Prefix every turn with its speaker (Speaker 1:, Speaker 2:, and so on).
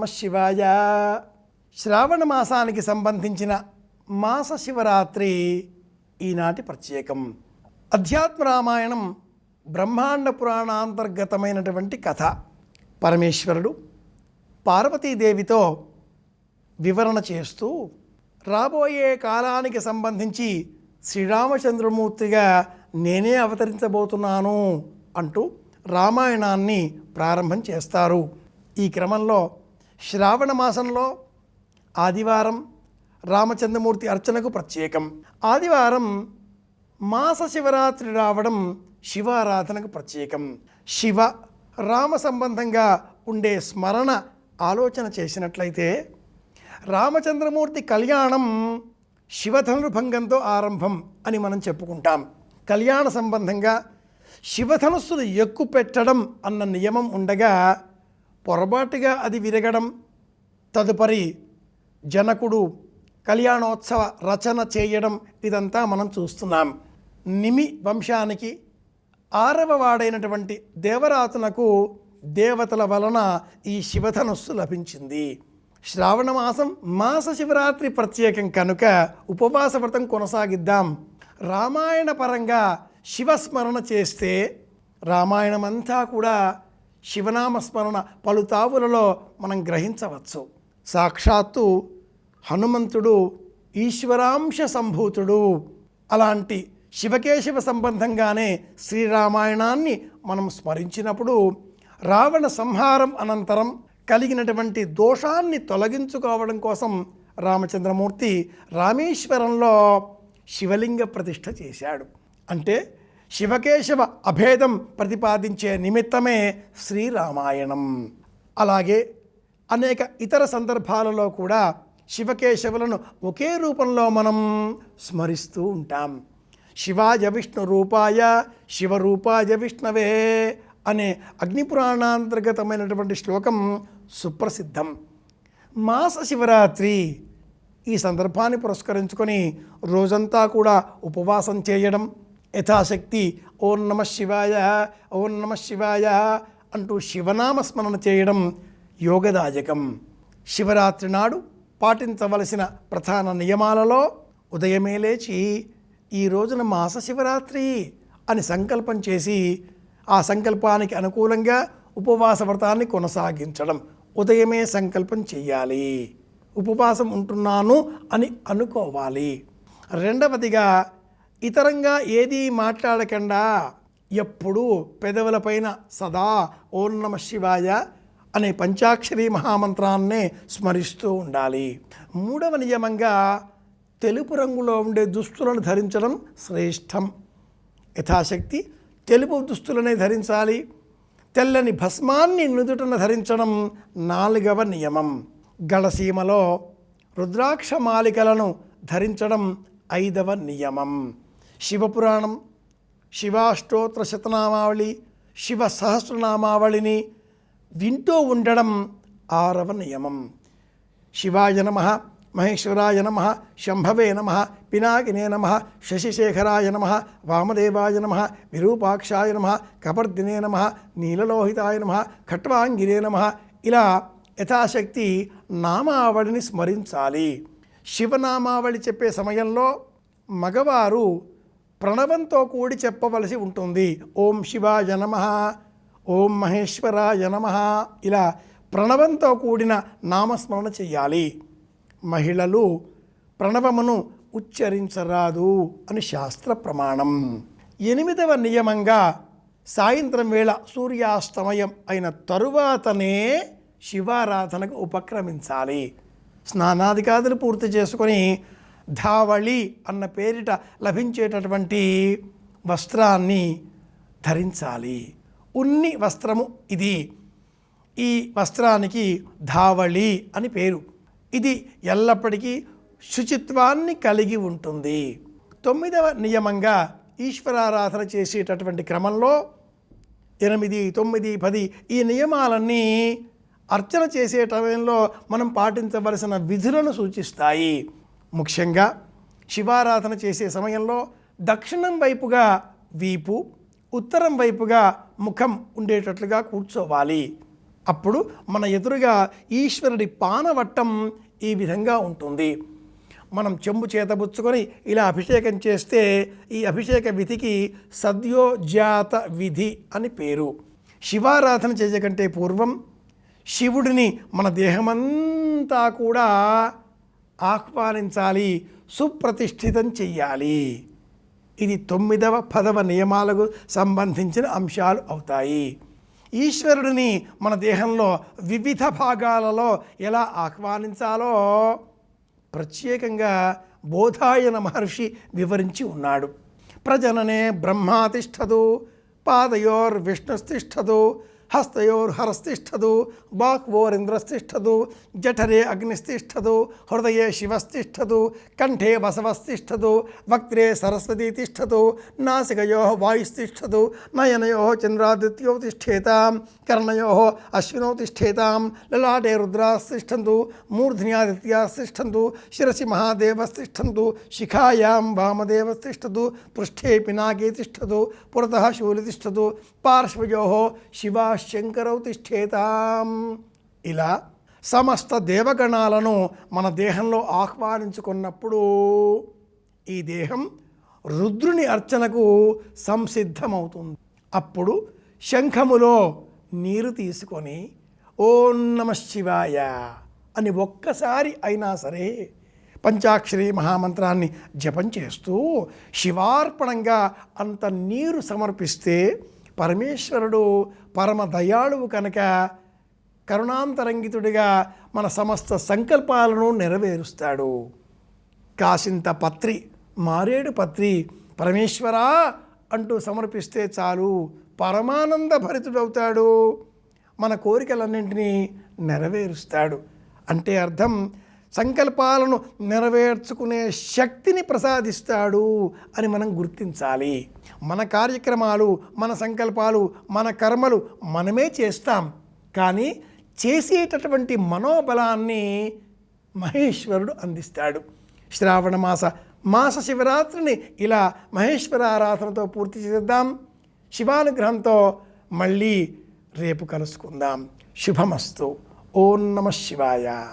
Speaker 1: నమ శివాయ. శ్రావణ మాసానికి సంబంధించిన మాస శివరాత్రి ఈనాటి ప్రత్యేకం. అధ్యాత్మ రామాయణం బ్రహ్మాండ పురాణాంతర్గతమైనటువంటి కథ. పరమేశ్వరుడు పార్వతీదేవితో వివరణ చేస్తూ రాబోయే కాలానికి సంబంధించి శ్రీరామచంద్రమూర్తిగా నేనే అవతరించబోతున్నాను అంటూ రామాయణాన్ని ప్రారంభం చేస్తారు. ఈ క్రమంలో శ్రావణ మాసంలో ఆదివారం రామచంద్రమూర్తి అర్చనకు ప్రత్యేకం. ఆదివారం మాస శివరాత్రి రావడం శివారాధనకు ప్రత్యేకం. శివ రామ సంబంధంగా ఉండే స్మరణ ఆలోచన చేసినట్లయితే రామచంద్రమూర్తి కళ్యాణం శివధనుర్భంగంతో ఆరంభం అని మనం చెప్పుకుంటాం. కళ్యాణ సంబంధంగా శివధనుస్సును ఎక్కు పెట్టడం అన్న నియమం ఉండగా పొరపాటుగా అది విరగడం తదుపరి జనకుడు కళ్యాణోత్సవ రచన చేయడం ఇదంతా మనం చూస్తున్నాం. నిమి వంశానికి ఆరవ వాడైనటువంటి దేవరాతునకు దేవతల వలన ఈ శివధనుస్సు లభించింది. శ్రావణ మాసం మాస శివరాత్రి ప్రత్యేకం కనుక ఉపవాస వ్రతం కొనసాగిద్దాం. రామాయణ పరంగా శివస్మరణ చేస్తే రామాయణం అంతా కూడా శివనామస్మరణ పలు తావులలో మనం గ్రహించవచ్చు. సాక్షాత్తు హనుమంతుడు ఈశ్వరాంశ సంభూతుడు. అలాంటి శివకేశవ సంబంధంగానే శ్రీరామాయణాన్ని మనం స్మరించినప్పుడు రావణ సంహారం అనంతరం కలిగినటువంటి దోషాన్ని తొలగించుకోవడం కోసం రామచంద్రమూర్తి రామేశ్వరంలో శివలింగ ప్రతిష్ఠ చేశాడు. అంటే శివకేశవ అభేదం ప్రతిపాదించే నిమిత్తమే శ్రీరామాయణం. అలాగే అనేక ఇతర సందర్భాలలో కూడా శివకేశవులను ఒకే రూపంలో మనం స్మరిస్తూ ఉంటాం. శివాయ విష్ణు రూపాయ శివరూపాయ విష్ణవే అనే అగ్నిపురాణాంతర్గతమైనటువంటి శ్లోకం సుప్రసిద్ధం. మాస శివరాత్రి ఈ సందర్భాన్ని పురస్కరించుకొని రోజంతా కూడా ఉపవాసం చేయడం యథాశక్తి. ఓం నమ శివాయ ఓం నమ శివాయ అంటూ శివనామస్మరణ చేయడం యోగదాయకం. శివరాత్రి నాడు పాటించవలసిన ప్రధాన నియమాలలో ఉదయమే లేచి ఈ రోజున మాస శివరాత్రి అని సంకల్పం చేసి ఆ సంకల్పానికి అనుకూలంగా ఉపవాస వ్రతాన్ని కొనసాగించడం. ఉదయమే సంకల్పం చేయాలి ఉపవాసం ఉంటున్నాను అని అనుకోవాలి. రెండవదిగా ఇతరంగా ఏదీ మాట్లాడకుండా. ఎప్పుడూ పెదవులపైన సదా ఓం నమ శివాయ అనే పంచాక్షరి మహామంత్రాన్నే స్మరిస్తూ ఉండాలి. మూడవ నియమంగా తెలుపు రంగులో ఉండే దుస్తులను ధరించడం శ్రేష్టం. యథాశక్తి తెలుపు దుస్తులనే ధరించాలి. తెల్లని భస్మాన్ని నుదుటన ధరించడం నాలుగవ నియమం. గళసీమలో రుద్రాక్ష మాలికలను ధరించడం ఐదవ నియమం. శివపురాణం శివాష్టోత్ర శతనామావళి శివ సహస్రనామావళిని వింటూ ఉండడం ఆరవ నియమం శివాయ నమ మహేశ్వరాయ నమ శంభవే నమ పినాకినే నమ శశిశేఖరాయ నమ వామదేవాయ నమ విరూపాక్షాయ నమ కపర్దినే నమ నీలలోహితాయ నమ ఖట్వాంగిరే నమ ఇలా యథాశక్తి నామావళిని స్మరించాలి. శివనామావళి చెప్పే సమయంలో మగవారు ప్రణవంతో కూడి చెప్పవలసి ఉంటుంది. ఓం శివాయ నమ ఓం మహేశ్వరాయ నమ. ఇలా ప్రణవంతో కూడిన నామస్మరణ చెయ్యాలి మహిళలు ప్రణవమును ఉచ్చరించరాదు అని శాస్త్ర ప్రమాణం. ఎనిమిదవ నియమంగా సాయంత్రం వేళ సూర్యాస్తమయం అయిన తరువాతనే శివారాధనకు ఉపక్రమించాలి. స్నానాదికాదులు పూర్తి చేసుకొని ధావళి అన్న పేరిట లభించేటటువంటి వస్త్రాన్ని ధరించాలి. ఉన్ని వస్త్రము ఇది. ఈ వస్త్రానికి ధావళి అని పేరు. ఇది ఎల్లప్పటికీ శుచిత్వాన్ని కలిగి ఉంటుంది. తొమ్మిదవ నియమంగా ఈశ్వరారాధన చేసేటటువంటి క్రమంలో ఎనిమిది తొమ్మిది పది ఈ నియమాలన్నీ అర్చన చేసే టైంలో మనం పాటించవలసిన విధులను సూచిస్తాయి. ముఖ్యంగా శివారాధన చేసే సమయంలో దక్షిణం వైపుగా వీపు ఉత్తరం వైపుగా ముఖం ఉండేటట్లుగా కూర్చోవాలి. అప్పుడు మన ఎదురుగా ఈశ్వరుడి పానవట్టం ఈ విధంగా ఉంటుంది. మనం చెంబు చేతబుచ్చుకొని ఇలా అభిషేకం చేస్తే ఈ అభిషేక విధికి సద్యోజాత విధి అని పేరు. శివారాధన చేయకంటే పూర్వం శివుడిని మన దేహమంతా కూడా ఆహ్వానించాలి సుప్రతిష్ఠితం చెయ్యాలి. ఇది తొమ్మిదవ పదవ నియమాలకు సంబంధించిన అంశాలు అవుతాయి. ఈశ్వరుడిని మన దేహంలో వివిధ భాగాలలో ఎలా ఆహ్వానించాలో ప్రత్యేకంగా బోధాయన మహర్షి వివరించి ఉన్నాడు. ప్రజననే బ్రహ్మాతిష్టదు ಹಸ್ತಯೋರ್ ಹರಸ್ತಿಷ್ಠದು ಬಾಕ್ ಓರ್ ಇಂದ್ರಸ್ತಿಷ್ಠದು ಜಠರೆ ಅಗ್ನಿಸ್ತಿಷ್ಠದು, ಹೃದಯ ಶಿವಸ್ತಿಷ್ಠದು, ಕಂಠೆ ಬಸವಸ್ತಿಷ್ಠದು, ವಕ್ತ್ರೆ ಸರಸ್ವತಿ ತಿಷ್ಠದು, ನಾಸಿಕಯೋ ವಾಯುಸ್ತಿಷ್ಠದು, ನಯನಯೋ ಚಂದ್ರಾದಿತ್ಯೋ ತಿಷ್ಠೇತಾಂ, ಕರ್ಣಯೋ ಅಶ್ವಿನೋ ತಿಷ್ಠೇತಾಂ, ಲಲಾಟೆ ರುದ್ರಾಸ್ತಿಷ್ಠಂದು ಮೂರ್ಧನ್ಯಾದಿತ್ಯಾಸ್ತಿಷ್ಠಂದು ಶಿರಸಿ ಮಹಾದೇವಸ್ತಿಷ್ಠಂತು ಶಿಖಾಯಾಂ ವಾಮದೇವಸ್ತಿಷ್ಠದು ಪೃಷ್ಠೇ ಪಿನಾಕಿ ತಿಷ್ಠದು, ಪುರತಃ ಶೂಲಿ ತಿಷ್ಠದು, ಪಾರ್ಶ್ವಯೋ ಶಿವ శంకరౌ తిష్టేతాం ఇలా సమస్త దేవగణాలను మన దేహంలో ఆహ్వానించుకున్నప్పుడు ఈ దేహం రుద్రుని అర్చనకు సంసిద్ధమవుతుంది. అప్పుడు శంఖములో నీరు తీసుకొని ఓం నమ శివాయ అని ఒక్కసారి అయినా సరే పంచాక్షరి మహామంత్రాన్ని జపం చేస్తూ శివార్పణంగా అంత నీరు సమర్పిస్తే పరమేశ్వరుడు పరమ దయాళువు కనుక కరుణాంతరంగితుడిగా మన సమస్త సంకల్పాలను నెరవేరుస్తాడు. కాసింత పత్రి మారేడు పత్రి పరమేశ్వరా అంటూ సమర్పిస్తే చాలు పరమానంద భరితుడవుతాడు మన కోరికలన్నింటినీ నెరవేరుస్తాడు. అంటే అర్థం సంకల్పాలను నెరవేర్చుకునే శక్తిని ప్రసాదిస్తాడు అని మనం గుర్తించాలి. మన కార్యక్రమాలు మన సంకల్పాలు మన కర్మలు మనమే చేస్తాం. కానీ చేసేటటువంటి మనోబలాన్ని మహేశ్వరుడు అందిస్తాడు. శ్రావణ మాస మాస శివరాత్రిని ఇలా మహేశ్వర ఆరాధనతో పూర్తి చేద్దాం శివానుగ్రహంతో మళ్ళీ రేపు కలుసుకుందాం. శుభమస్తు. ఓం నమ శివాయ.